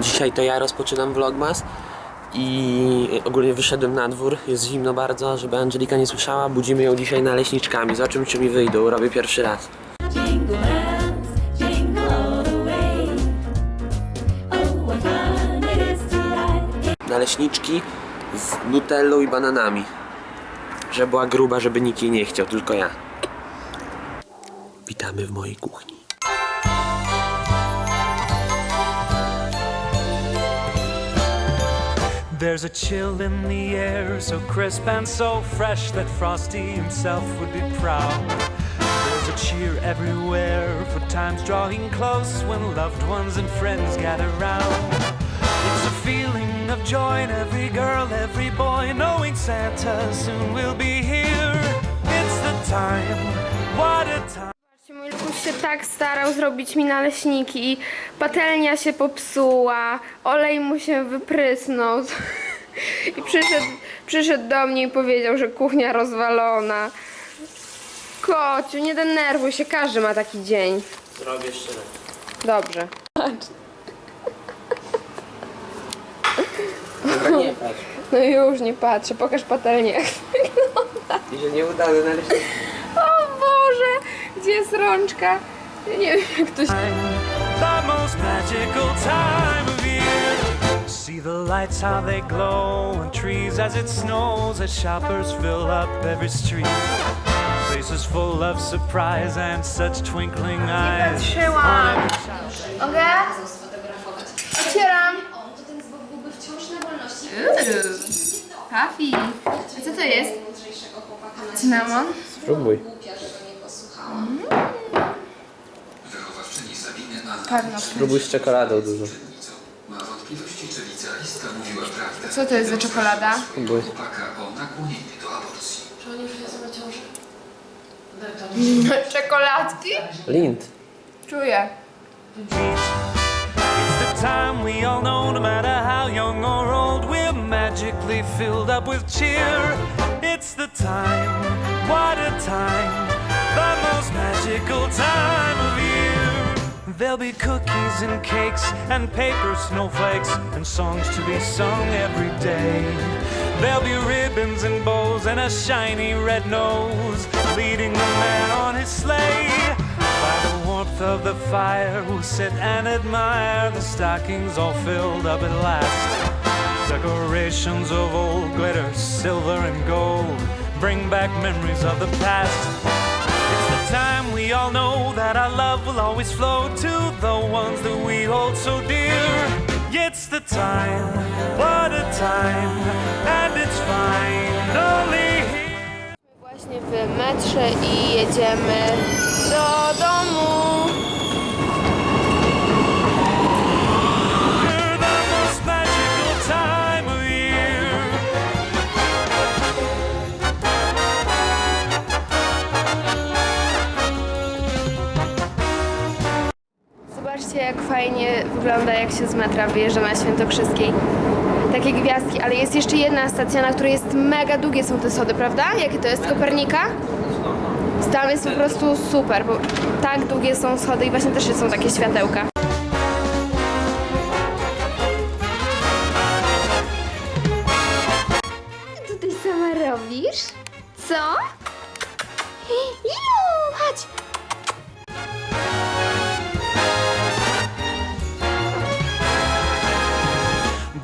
Dzisiaj to ja rozpoczynam vlogmas i ogólnie wyszedłem na dwór, jest zimno bardzo, żeby Angelika nie słyszała, budzimy ją dzisiaj naleśniczkami, zobaczymy czy mi wyjdą, robię pierwszy raz. Naleśniczki z nutellą i bananami, żeby była gruba, żeby nikt jej nie chciał, tylko ja. Witamy w mojej kuchni. There's a chill in the air, so crisp and so fresh that Frosty himself would be proud. There's a cheer everywhere for times drawing close when loved ones and friends gather round. It's a feeling of joy in every girl, every boy, knowing Santa soon will be here. It's the time, what a time. Się tak starał zrobić mi naleśniki i patelnia się popsuła, olej mu się wyprysnął i przyszedł, przyszedł do mnie i powiedział, że kuchnia rozwalona. Kociu, nie denerwuj się, każdy ma taki dzień. Zrobię jeszcze raz. Dobrze. Dobra, nie patrz. No już nie patrzę, pokaż patelnię. jak wygląda. I że nie udały naleśniki. Gdzie jest rączka? Ja nie wiem jak to się... the most magical time of year. See the lights, how they glow, and trees as it snows, as shoppers fill up every street. Faces full of surprise and such twinkling eyes. Patrzyłam. Mogę? Otwieram. On to ten zwok byłby wciąż na wolności. Pafi. A co to jest? Cynamon? Spróbuj. Głupia, żeby mnie posłuchała. Pewno. Spróbuj z czekoladą dużo. uczennicą. Ma wątpliwości, czy licealistka mówiła prawdę. Co to jest za czekolada? Spróbuj. Chłopaka o nakłonienie do aborcji. Czy oni już wiedzą o ciąży? Czekoladki? Lint. Czuję. It's the time we all know, no matter how young or old, we're magically filled up with cheer. It's the time, what a time, the most magical time of year. There'll be cookies and cakes and paper snowflakes and songs to be sung every day. There'll be ribbons and bows and a shiny red nose leading the man on his sleigh. By the warmth of the fire, we'll sit and admire the stockings all filled up at last. Decorations of old glitter, silver and gold, bring back memories of the past. It's the time we all know that our love will always flow to the ones that we hold so dear. It's the time, what a time, and it's finally here. Właśnie w metrze i jedziemy Zobaczcie jak fajnie wygląda jak się z metra wyjeżdża na Świętokrzyskiej. Takie gwiazdki, ale jest jeszcze jedna stacja, na której jest mega długie są te schody, prawda? Jakie to jest? Kopernika? Tam jest po prostu super, bo tak długie są schody i właśnie też są takie światełka.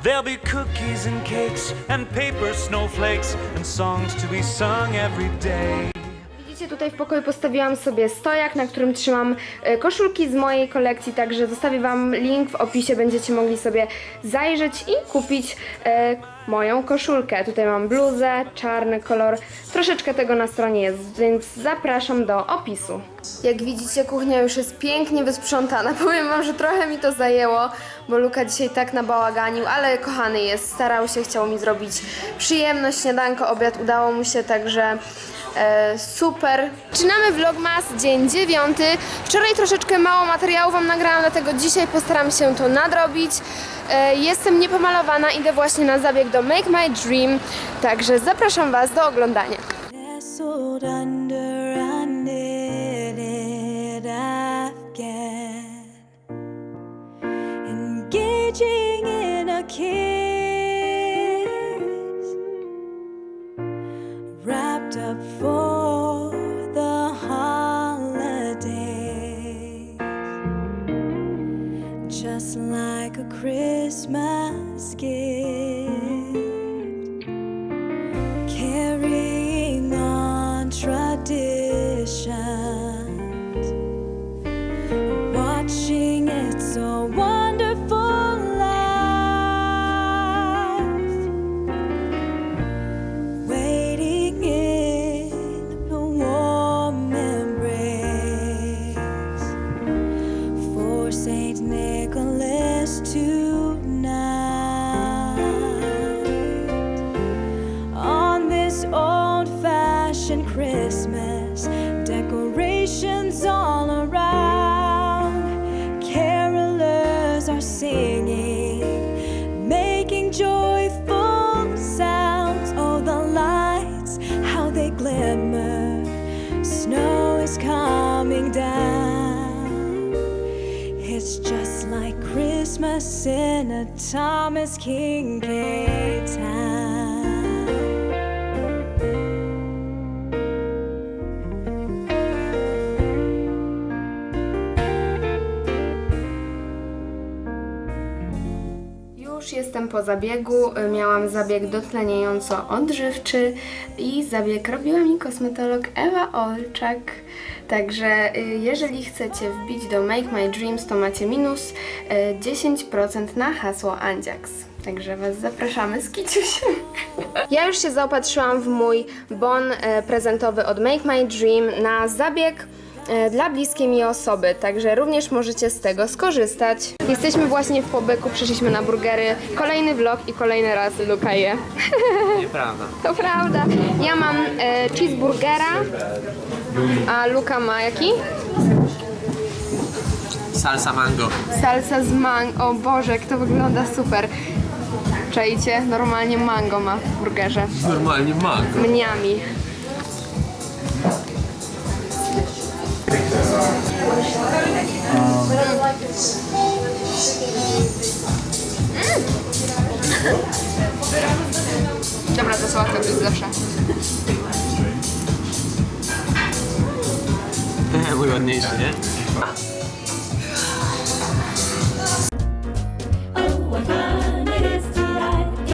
There'll be cookies and cakes and paper snowflakes and songs to be sung every day. Widzicie, tutaj w pokoju postawiłam sobie stojak, na którym trzymam e, koszulki z mojej kolekcji, także zostawię Wam link w opisie, będziecie mogli sobie zajrzeć i kupić e, moją koszulkę. Tutaj mam bluzę, czarny kolor, troszeczkę tego na stronie jest, więc zapraszam do opisu. Jak widzicie, kuchnia już jest pięknie wysprzątana. Powiem Wam, że trochę mi to zajęło, bo Luka dzisiaj tak nabałaganił, ale kochany jest, starał się, chciał mi zrobić przyjemność, śniadanko, obiad, udało mu się, także E, super. Zaczynamy vlogmas, dzień dziewiąty. Wczoraj troszeczkę mało materiału Wam nagrałam, dlatego dzisiaj postaram się to nadrobić. E, jestem niepomalowana, idę właśnie na zabieg do Make My Dream, także zapraszam Was do oglądania. Wrapped up for Christmas Christmas, decorations all around, carolers are singing, making joyful sounds. Oh, the lights, how they glimmer. Snow is coming down. It's just like Christmas in a Thomas Kincaid town. Jestem po zabiegu. Y, Miałam zabieg dotleniająco-odżywczy i zabieg robiła mi kosmetolog Ewa Olczak. Także y, jeżeli chcecie wbić do Make My Dreams, to macie minus y, 10% na hasło Andziaks. Także Was zapraszamy z kiciusiem. Ja już się zaopatrzyłam w mój bon prezentowy od Make My Dream na zabieg dla bliskiej mi osoby, także również możecie z tego skorzystać. Jesteśmy właśnie w pobyku, przyszliśmy na burgery. Kolejny vlog i kolejny raz Luka je. Nieprawda. To prawda. Ja mam e, cheeseburgera, a Luka ma jaki? Salsa mango. Salsa z mango. O Boże, jak to wygląda super. Czajcie? Normalnie mango ma w burgerze. Normalnie mango. Mniami. Dobra, to sałatka to jest zawsze. Mój ładniejszy, nie?